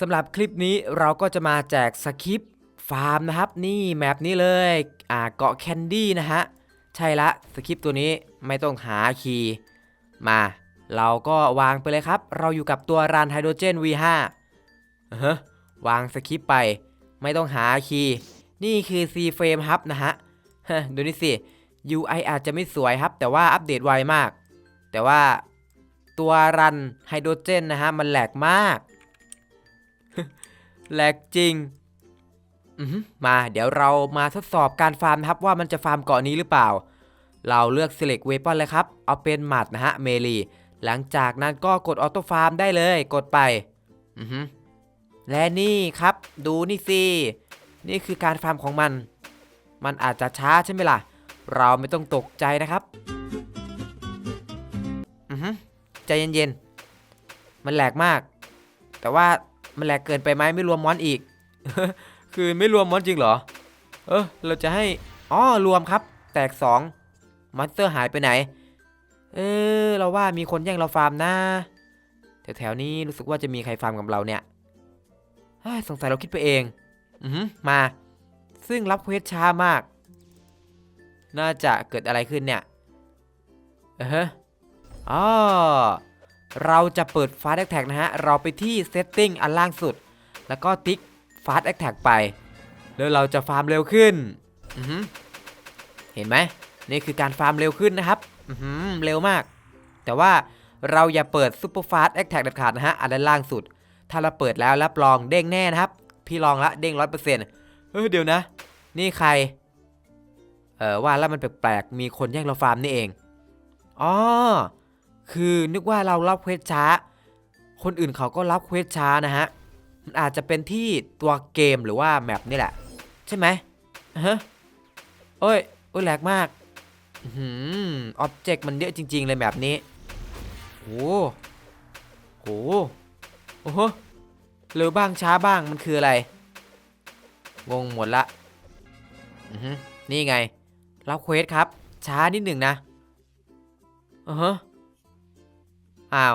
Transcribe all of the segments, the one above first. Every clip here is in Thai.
สำหรับคลิปนี้เราก็จะมาแจกสคริปฟาร์มนะครับ นี่แมปนี้เลยอ่าเกาะแคนดี้นะฮะ ใช่ละสคริปตัวนี้ไม่ต้องหาคีย์มา เราก็วางไปเลยครับ เราอยู่กับตัวรันไฮโดรเจน V5 อ่าฮะวางสคริปไป ไม่ต้องหาคีย์นี่คือ C frame ครับนะฮะฮะดูนี่สิ UI อาจจะไม่สวยครับ แต่ว่าอัปเดตไวมาก แต่ว่าตัวรันไฮโดรเจนนะฮะ มันแหลกมาก แหลกจริงอือหือมาเดี๋ยวเรามาทดสอบการฟาร์มนะครับว่ามันจะฟาร์มเกาะนี้หรือเปล่า เราเลือก select weapon เลยครับ เอาเป็นหมัดนะฮะเมลีหลังจากนั้นก็กดออโต้ฟาร์มได้เลยกดไปอือหือและนี่ครับ ดูนี่สิ นี่คือการฟาร์มของมัน มันอาจจะช้าใช่ไหมล่ะ เราไม่ต้องตกใจนะครับอือหือใจเย็นๆ มันแหลกมาก แต่ว่า มันแหลกเกินไปไหมไม่รวมมอนอีก คือไม่รวมมอนจริงเหรอ เออเราจะให้อ๋อรวมครับ แตก2มอนสเตอร์หายไปไหน เออเราว่ามีคนแย่งเราฟาร์มนะแถวๆนี้รู้สึกว่าจะมีใครฟาร์มกับเราเนี่ยสงสัยเราคิดไปเอง อือหือมา ซึ่งรับเควสช้ามาก น่าจะเกิดอะไรขึ้นเนี่ยเออฮะอ๋อ เราจะเปิด Fast Attack นะฮะ เราไปที่ Setting อันล่างสุด แล้วก็ติ๊ก Fast Attack ไป แล้วเราจะฟาร์มเร็วขึ้น เห็นไหม นี่คือการฟาร์มเร็วขึ้นนะครับเร็วมาก แต่ว่าเราอย่าเปิด Super Fast Attack เด็ดขาดนะฮะ อันด้านล่างสุด ถ้าเราเปิดแล้วรับรองเด้งแน่นะครับ พี่ลองละเด้งร้อยเปอร์เซ็นต์เฮ้ยเดี๋ยวนะ นี่ใคร เออว่าแล้วมันแปลกๆ มีคนแย่งเราฟาร์มนี่เอง อ๋อ คือนึกว่าเรารับเควสช้า คนอื่นเขาก็รับเควสช้านะฮะ มันอาจจะเป็นที่ตัวเกมหรือว่าแมปนี่แหละ ใช่ไหมฮะโอ้ย โอ้ยแหลกมาก อืมอ็อบเจกต์มันเยอะจริง ๆ เลยแบบนี้โหโหโอ้โหเร็วบ้างช้าบ้างมันคืออะไร งงหมดละอือฮึนี่ไง รับเควสครับ ช้านิดหนึ่งนะอือฮะ อ้าว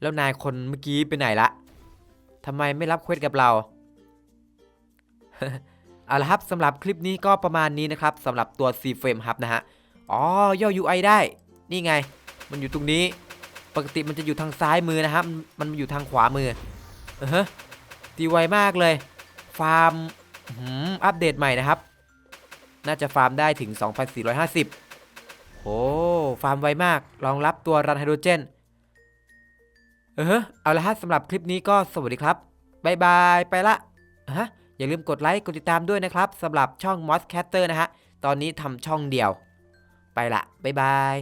แล้วนายคนเมื่อกี้ไปไหนละทำไมไม่รับเควสกับเรา เอาละครับสำหรับคลิปนี้ก็ประมาณนี้นะครับสำหรับตัว C frame hub นะฮะ อ๋อย่อ UI ได้ นี่ไง มันอยู่ตรงนี้ ปกติมันจะอยู่ทางซ้ายมือนะครับ มันมันอยู่ทางขวามือเออฮะดีไวมากเลย ฟาร์มหืมอัปเดตใหม่นะครับ น่าจะฟาร์มได้ถึง 2,450โอ้ฟาร์มไวมาก รองรับตัวรันไฮโดรเจน เออเอาละฮะสำหรับคลิปนี้ก็สวัสดีครับบายบายไปละฮะอย่าลืมกดไลค์กดติดตามด้วยนะครับสำหรับช่อง m o s c a t t e r นะฮะ ตอนนี้ทำช่องเดียว ไปละบายบาย